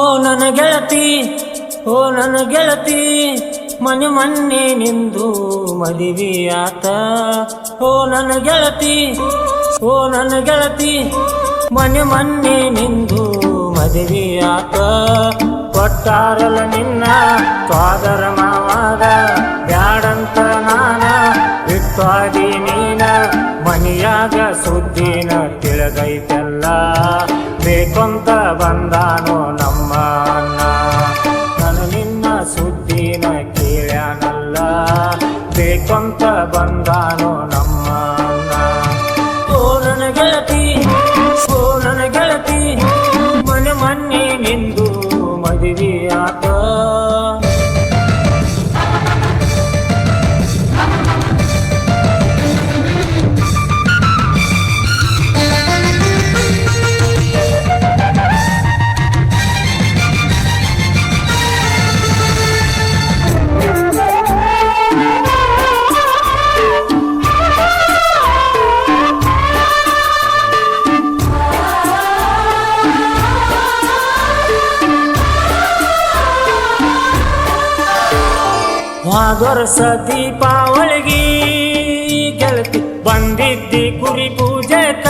ಓ, ನನ್ನ ಗೆಳತಿ. ಓ, ನನ್ನ ಗೆಳತಿ. ಮನೆ ಮನ್ನೆ ನಿಂದು ಮದುವೆಯಾತ. ಓ, ನನ್ನ ಗೆಳತಿ. ಓ, ನನ್ನ ಗೆಳತಿ. ಮನೆ ಮನ್ನೆ ನಿಂದು ಮದುವೆಯಾತ. ಕೊಟ್ಟಾರಲ್ಲ ನಿನ್ನ ಸ್ವಾದರ ಮಾವಾಗ ಬ್ಯಾಡಂತ ನಾನ ಬಿಟ್ಟಾದಿ ನೀನ. ಮನಿಯಾಗ ಸುದ್ದಿನ ತಿಳಿದೈತೆಲ್ಲ ಬೇಕೊಂತ ಬಂದಾನು ನಮ್ಮ ಅಣ್ಣ ನಾನು ನಿನ್ನ ಸುದ್ದಿನ ಕೇಳ್ಯಾನಲ್ಲ. ಬೇಕೊಂತ ಬಂದಾನು ವಾದೊರಸ ದೀಪಾವಳಿಗೆ ಗೆಳತಿ ಬಂದಿದ್ದಿ ಕುರಿ ಪೂಜೆತ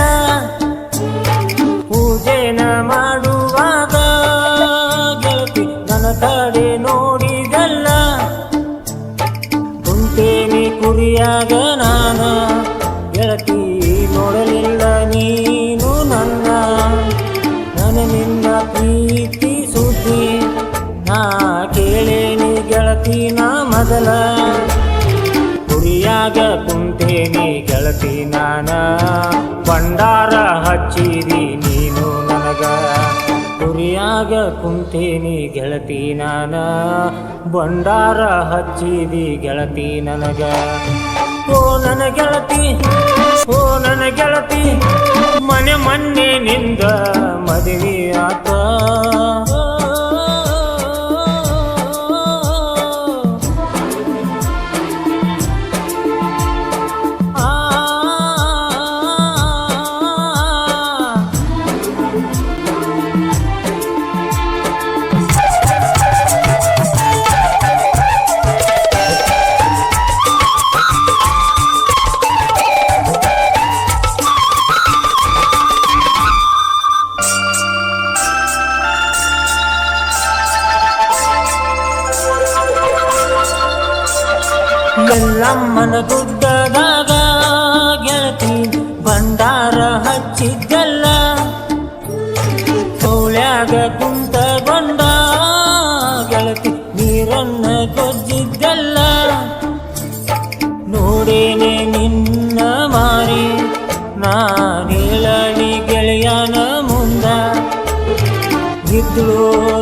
ಪೂಜೆನ ಮಾಡುವಾಗ ಗೆಳತಿ ನನ್ನ ಕಡೆ ನೋಡಿದಲ್ಲ. ಕುಂತೇನಿ ಕುರಿಯಾಗ ನಾನು, ಗೆಳತಿ ನೋಡಲಿಲ್ಲ ನೀನು ನನ್ನ. ನನ್ನ ನಿನ್ನ ಪ್ರೀತಿ ಸುದ್ದಿ, ನಾ ಕೇಳೇನಿ ಗೆಳತಿ ನಾ ಮೊದಲ ಕುರಿಯಾಗ ಕುಂತೇನಿ ಗೆಳತಿ ನಾನ. ಭಂಡಾರ ಹಚ್ಚಿರಿ ನೀನು ನನಗ. ಕುರಿಯಾಗ ಕುಂತೇನಿ ಗೆಳತಿ ನಾನ. ಭಂಡಾರ ಹಚ್ಚಿರಿ ಗೆಳತಿ ನನಗ. ಓ ನನ್ನ ಗೆಳತಿ, ಓ ನನ್ನ ಗೆಳತಿ. ಎಲ್ಲಮ್ಮನ ಗುಡ್ಡದಾಗ ಗೆಳತಿ ಭಂಡಾರ ಹಚ್ಚಿದ್ದಲ್ಲ. ಸೌಳ್ಯಾಗ ಕುಂತಗೊಂಡ ಗೆಳತಿ ನೀರನ್ನ ಕೊಜ್ಜಿದ್ದಲ್ಲ. ನೋಡೇನೆ ನಿನ್ನ ಮಾರಿ ನಾನೇಳಲಿ ಗೆಳೆಯನ ಮುಂದ. ಇದ್ಳು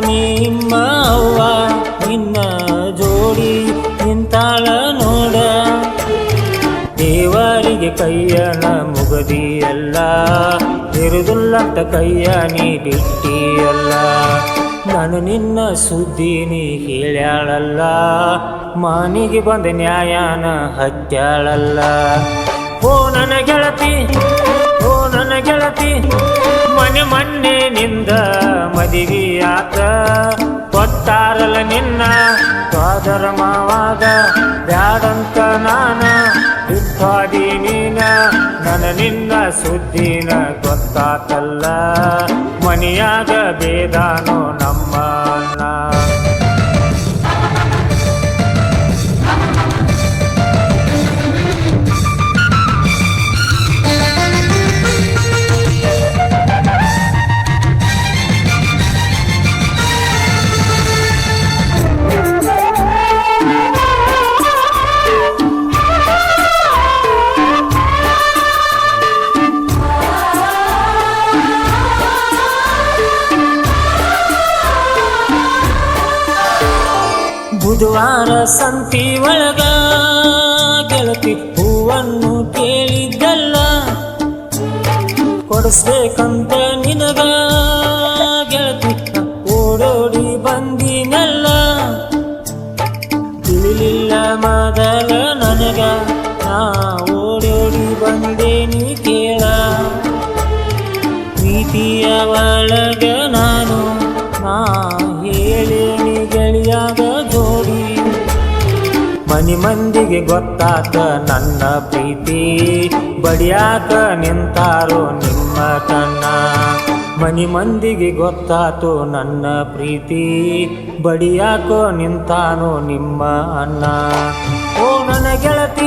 ಅಂತ ಕೈಯ ನೀ ಬಿಟ್ಟಿಯಲ್ಲ. ನಾನು ನಿನ್ನ ಸುದ್ದಿ ನೀ ಹೇಳ್ಯಾಳಲ್ಲ, ಮಾನಿಗೆ ಬಂದ ನ್ಯಾಯನ ಹತ್ಯಾಳಲ್ಲ. ಓ ನನ್ನ ಗೆಳತಿ, ಓ ನನ್ನ ಗೆಳತಿ, ಮನೆ ಮನ್ನೆ ನಿಂದ ಮದುವೆಯಾತ ಕೊಟ್ಟಾರಲ್ಲ ನಿನ್ನ ಸೋದರ ಮಾವಾದ. ನನ್ನ ಸುದ್ದಿನ ಗೊತ್ತಾತಲ್ಲ. ಮನಿಯಾಗ ಬೇದಾನೋ ಬುಧವಾರ ಸಂತಿ ಒಳಗ ಗೆಳತಿ ಹೂವನ್ನು ಕೇಳಿದ್ದಲ್ಲ. ಕೊಡಿಸ್ಬೇಕಂತ ನಿನಗ ಗೆಳತಿ ಓಡೋಡಿ ಬಂದಿನಲ್ಲ. ತಿಳಿಲಿಲ್ಲ ಮೊದಲ ನನಗ, ನಾ ಓಡೋಡಿ ಬಂದೇನಿ ಕೇಳ. ಪ್ರೀತಿಯ ಒಳಗ ಮನಿ ಮಂದಿಗೆ ಗೊತ್ತಾತ ನನ್ನ ಪ್ರೀತಿ. ಬಡಿಯಾಕ ನಿಂತಾರೋ ನಿಮ್ಮ ಕಣ್ಣ. ಮನಿ ಮಂದಿಗೆ ಗೊತ್ತಾತು ನನ್ನ ಪ್ರೀತಿ. ಬಡಿಯಾಕೋ ನಿಂತಾನೋ ನಿಮ್ಮ ಅಣ್ಣ. ಓ, ನನ್ನ ಗೆಳತಿ